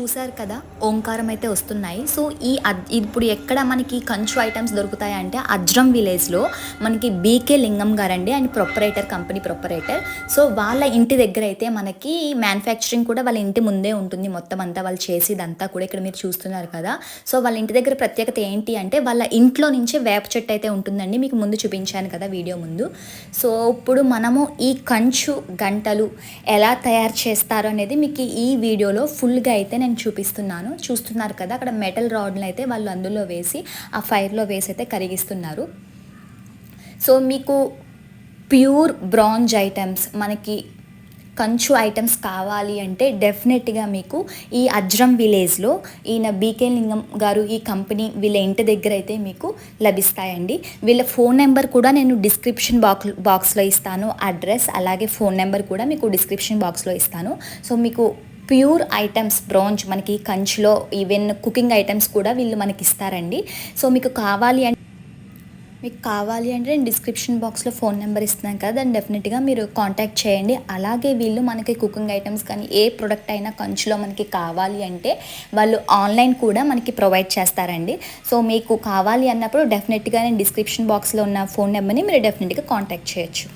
చూసారు కదా ఓంకారం అయితే వస్తున్నాయి. సో ఈ అద్- ఇప్పుడు ఎక్కడ మనకి కంచు ఐటమ్స్ దొరుకుతాయి అంటే అజ్రం విలేజ్లో మనకి బీకే లింగం గారండి and proprietor company proprietor. So వాళ్ళ ఇంటి దగ్గర అయితే మనకి మ్యానుఫ్యాక్చరింగ్ కూడా వాళ్ళ ఇంటి ముందే ఉంటుంది. మొత్తం అంతా వాళ్ళు చేసేదంతా కూడా ఇక్కడ మీరు చూస్తున్నారు కదా. సో వాళ్ళ ఇంటి దగ్గర ప్రత్యేకత ఏంటి అంటే వాళ్ళ ఇంట్లో నుంచే వేప చెట్టు అయితే ఉంటుందండి. మీకు ముందు చూపించాను కదా వీడియో ముందు. సో ఇప్పుడు మనము ఈ కంచు గంటలు ఎలా తయారు చేస్తారు అనేది మీకు ఈ వీడియోలో ఫుల్గా అయితే నేను చూపిస్తున్నాను. చూస్తున్నారు కదా అక్కడ మెటల్ రాడ్లు అయితే వాళ్ళు అందులో వేసి ఆ ఫైర్లో వేసి అయితే కరిగిస్తున్నారు. సో మీకు ప్యూర్ బ్రాంజ్ ఐటమ్స్ మనకి కంచు ఐటమ్స్ కావాలి అంటే డెఫినెట్గా మీకు ఈ అజ్రం విలేజ్లో ఈయన బీకే లింగం గారు ఈ కంపెనీ వీళ్ళ ఇంటి దగ్గర అయితే మీకు లభిస్తాయండి. వీళ్ళ ఫోన్ నెంబర్ కూడా నేను డిస్క్రిప్షన్ బాక్స్ బాక్స్లో ఇస్తాను. అడ్రస్ అలాగే ఫోన్ నెంబర్ కూడా మీకు డిస్క్రిప్షన్ బాక్స్లో ఇస్తాను. సో మీకు ప్యూర్ ఐటమ్స్ బ్రాంచ్ మనకి కంచిలో ఈవెన్ కుకింగ్ ఐటమ్స్ కూడా వీళ్ళు మనకి ఇస్తారండి సో మీకు కావాలి అంటే మీకు కావాలి అంటే నేను డిస్క్రిప్షన్ బాక్స్లో ఫోన్ నెంబర్ ఇస్తున్నాను కదా దాన్ని డెఫినెట్గా మీరు కాంటాక్ట్ చేయండి. అలాగే వీళ్ళు మనకి కుకింగ్ ఐటమ్స్ కానీ ఏ ప్రొడక్ట్ అయినా కంచులో మనకి కావాలి అంటే వాళ్ళు ఆన్లైన్ కూడా మనకి ప్రొవైడ్ చేస్తారండి. సో మీకు కావాలి అన్నప్పుడు డెఫినెట్గా నేను డిస్క్రిప్షన్ బాక్స్లో ఉన్న ఫోన్ నెంబర్ని మీరు డెఫినెట్గా కాంటాక్ట్ చేయొచ్చు.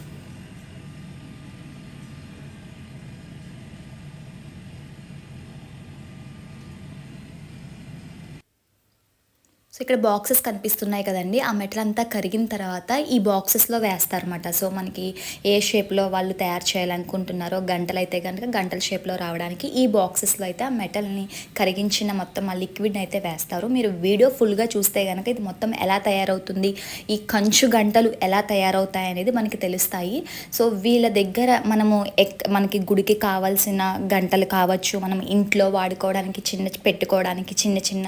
సో ఇక్కడ బాక్సెస్ కనిపిస్తున్నాయి కదండి. ఆ మెటల్ అంతా కరిగిన తర్వాత ఈ బాక్సెస్లో వేస్తారన్నమాట. సో మనకి ఏ షేప్లో వాళ్ళు తయారు చేయాలనుకుంటున్నారో గంటలు అయితే కనుక గంటల షేప్లో రావడానికి ఈ బాక్సెస్లో అయితే ఆ మెటల్ని కరిగించిన మొత్తం ఆ లిక్విడ్ని అయితే వేస్తారు. మీరు వీడియో ఫుల్గా చూస్తే కనుక ఇది మొత్తం ఎలా తయారవుతుంది ఈ కంచు గంటలు ఎలా తయారవుతాయి అనేది మనకి తెలుస్తాయి. సో వీళ్ళ దగ్గర మనము ఎక్ మనకి గుడికి కావాల్సిన గంటలు కావచ్చు మనం ఇంట్లో వాడుకోవడానికి చిన్న పెట్టుకోవడానికి చిన్న చిన్న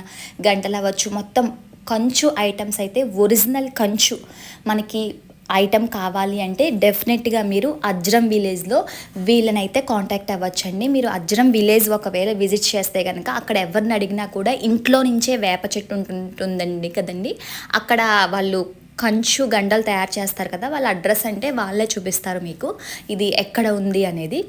గంటలు అవ్వచ్చు మొత్తం కంచు ఐటమ్స్ అయితే ఒరిజినల్ కంచు మనకి ఐటమ్ కావాలి అంటే డెఫినెట్గా మీరు అజ్రం విలేజ్లో వీళ్ళనైతే కాంటాక్ట్ అవ్వచ్చండి. మీరు అజ్రం విలేజ్ ఒకవేళ విజిట్ చేస్తే కనుక అక్కడ ఎవరిని అడిగినా కూడా ఇంట్లో నుంచే వేప చెట్టు ఉంటుందండి కదండి. అక్కడ వాళ్ళు కంచు గండలు తయారు చేస్తారు కదా వాళ్ళ అడ్రస్ అంటే వాళ్ళే చూపిస్తారు మీకు. ఇది ఎక్కడ ఉంది అనేది.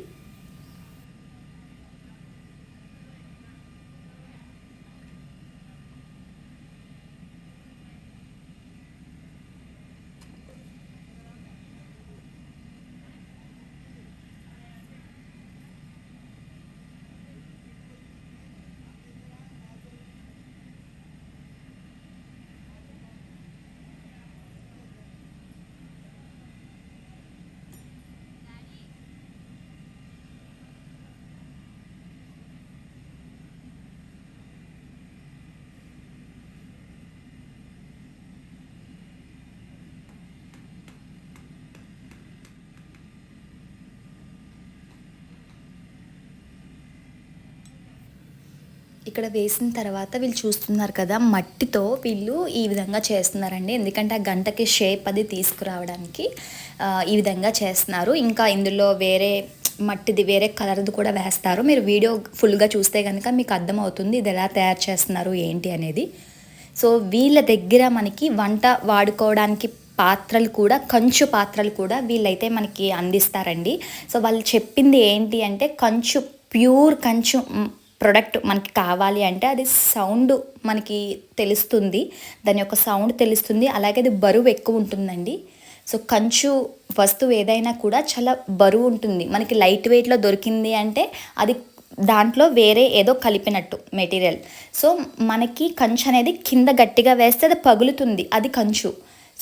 ఇక్కడ వేసిన తర్వాత వీళ్ళు చూస్తున్నారు కదా మట్టితో వీళ్ళు ఈ విధంగా చేస్తున్నారండి. ఎందుకంటే ఆ గంటకి షేప్ అది తీసుకురావడానికి ఈ విధంగా చేస్తున్నారు. ఇంకా ఇందులో వేరే మట్టిది వేరే కలర్ది కూడా వేస్తారు. మీరు వీడియో ఫుల్గా చూస్తే కనుక మీకు అర్థమవుతుంది ఇది ఎలా తయారు చేస్తున్నారు ఏంటి అనేది. సో వీళ్ళ దగ్గర మనకి వంట వాడుకోవడానికి పాత్రలు కూడా కంచు పాత్రలు కూడా వీళ్ళైతే మనకి అందిస్తారండి. సో వాళ్ళు చెప్పింది ఏంటి అంటే కంచు ప్యూర్ కంచు ప్రొడక్ట్ మనకి కావాలి అంటే అది సౌండ్ మనకి తెలుస్తుంది. దాని యొక్క సౌండ్ తెలుస్తుంది. అలాగే అది బరువు ఎక్కువ ఉంటుందండి. సో కంచు వస్తువు ఏదైనా కూడా చాలా బరువు ఉంటుంది. మనకి లైట్ వెయిట్లో దొరికింది అంటే అది దాంట్లో వేరే ఏదో కలిపినట్టు మెటీరియల్ సో మనకి కంచు అనేది కింద గట్టిగా వేస్తే అది పగులుతుంది. అది కంచు.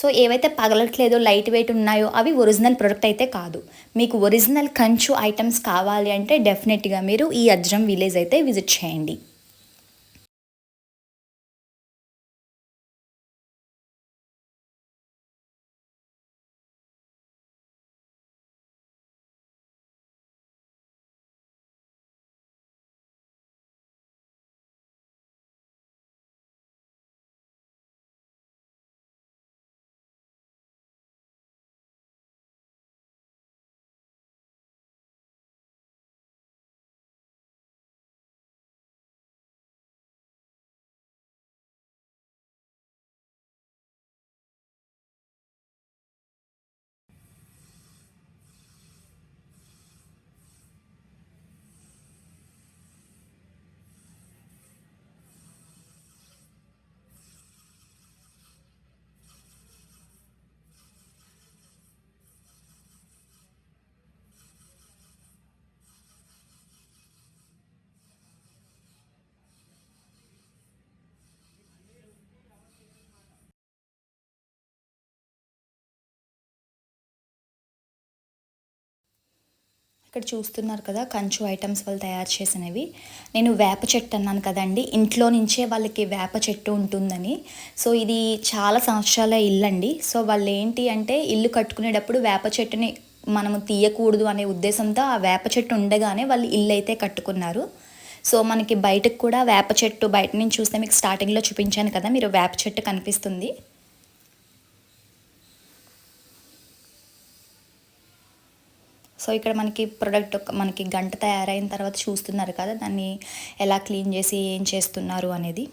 సో ఏవైతే పగలట్లేదో లైట్ వెయిట్ ఉన్నాయో అవి ఒరిజినల్ ప్రొడక్ట్ అయితే కాదు. మీకు ఒరిజినల్ కంచు ఐటమ్స్ కావాలి అంటే డెఫినెట్గా మీరు ఈ అజ్రం విలేజ్ అయితే విజిట్ చేయండి. ఇక్కడ చూస్తున్నారు కదా కంచు ఐటమ్స్ వాళ్ళు తయారు చేసినవి. నేను వేప చెట్టు అన్నాను కదండి ఇంట్లో నుంచే వాళ్ళకి వేప చెట్టు ఉంటుందని. సో ఇది చాలా సంవత్సరాల ఇల్లు అండి సో వాళ్ళు ఏంటి అంటే ఇల్లు కట్టుకునేటప్పుడు వేప చెట్టుని మనము తీయకూడదు అనే ఉద్దేశంతో ఆ వేప చెట్టు ఉండగానే వాళ్ళు ఇల్లు అయితే కట్టుకున్నారు. సో మనకి బయటకు కూడా వేప చెట్టు బయట నుంచి చూస్తే మీకు స్టార్టింగ్లో చూపించాను కదా మీరు వేప చెట్టు కనిపిస్తుంది. సో ఇక్కడ మనకి ప్రొడక్ట్ మనకి గంట తయారైన తర్వాత చూస్తున్నారు కదా దాన్ని ఎలా క్లీన్ చేసి ఏం చేస్తున్నారు అనేది.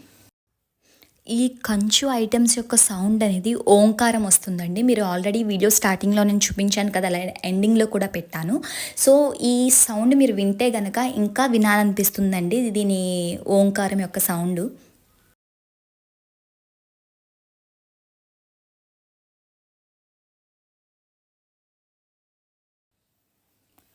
ఈ కంచు ఐటమ్స్ యొక్క సౌండ్ అనేది ఓంకారం వస్తుందండి. మీరు ఆల్రెడీ వీడియో స్టార్టింగ్లో నేను చూపించాను కదా అలా ఎండింగ్లో కూడా పెట్టాను. సో ఈ సౌండ్ మీరు వింటే గనక ఇంకా వినాలనిపిస్తుందండి దీని ఓంకారం యొక్క సౌండ్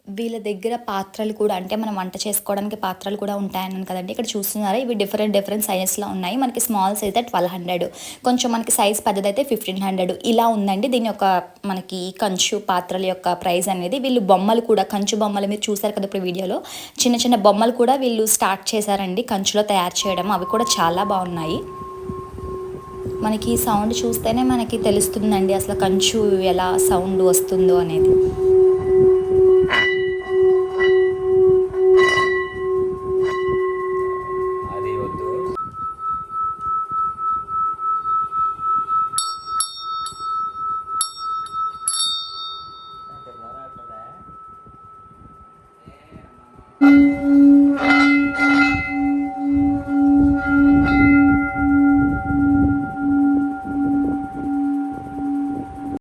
వీళ్ళ దగ్గర పాత్రలు కూడా అంటే మనం వంట చేసుకోవడానికి పాత్రలు కూడా ఉంటాయన్నాను కదండి. ఇక్కడ చూస్తున్నారా? ఇవి డిఫరెంట్ డిఫరెంట్ సైజెస్లో ఉన్నాయి. మనకి స్మాల్ సైజ్ అయితే ట్వెల్వ్ హండ్రెడ్ కొంచెం మనకి సైజ్ పెద్దదైతే ఫిఫ్టీన్ హండ్రెడ్ ఇలా ఉందండి. దీని యొక్క మనకి కంచు పాత్రల యొక్క ప్రైస్ అనేది. వీళ్ళు బొమ్మలు కూడా కంచు బొమ్మలు మీరు చూసారు కదా ఇప్పుడు వీడియోలో. చిన్న చిన్న బొమ్మలు కూడా వీళ్ళు స్టార్ట్ చేశారండి. కంచులో తయారు చేయడం. అవి కూడా చాలా బాగున్నాయి. మనకి సౌండ్ చూస్తేనే మనకి తెలుస్తుందండి. అసలు కంచు ఎలా సౌండ్ వస్తుందో అనేది.